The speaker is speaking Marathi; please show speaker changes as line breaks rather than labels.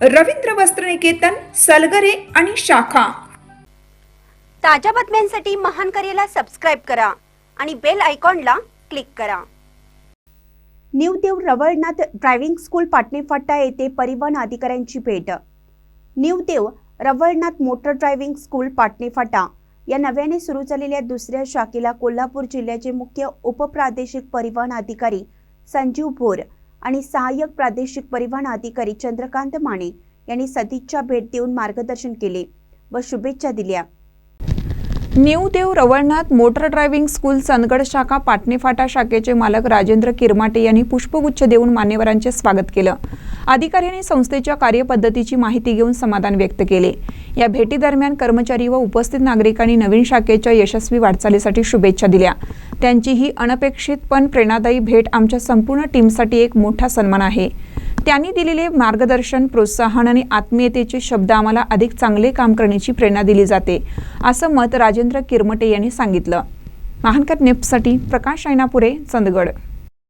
रवींद्र वस्त्रनिकेतन सलगरे आणि शाखा.
ताज्या बातम्यांसाठी महान करेला सबस्क्राईब करा आणि बेल आयकॉनला क्लिक करा. New Dev Ravalnath driving school Patnephata येथे परिवहन अधिकाऱ्यांची भेट. New Dev Ravalnath motor driving school Patnephata या नव्याने सुरू झालेल्या दुसऱ्या शाखेला कोल्हापूर जिल्ह्याचे मुख्य उपप्रादेशिक परिवहन अधिकारी संजीव भोर आणि सहाय्यक प्रादेशिक परिवहन अधिकारी चंद्रकांत माने यांनी सदिच्छा भेट देऊन मार्गदर्शन केले व शुभेच्छा दिल्या.
New Dev Ravalnath motor driving school Sangad शाखा पाटणेफाटा शाखेचे मालक राजेंद्र किरमाटे यांनी पुष्पगुच्छ देऊन मान्यवरांचे स्वागत केलं. अधिकाऱ्यांनी संस्थेच्या कार्यपद्धतीची माहिती घेऊन समाधान व्यक्त केले. या भेटीदरम्यान कर्मचारी व उपस्थित नागरिकांनी नवीन शाखेच्या यशस्वी वाटचालीसाठी शुभेच्छा दिल्या. त्यांची ही अनपेक्षित पण प्रेरणादायी भेट आमच्या संपूर्ण टीमसाठी एक मोठा सन्मान आहे. त्यांनी दिलेले मार्गदर्शन प्रोत्साहन आणि आत्मीयतेचे शब्द आम्हाला अधिक चांगले काम करण्याची प्रेरणा दिली जाते असं मत राजेंद्र किरमटे यांनी सांगितलं. महानकर नेपसाठी प्रकाश ऐनापुरे चंदगड.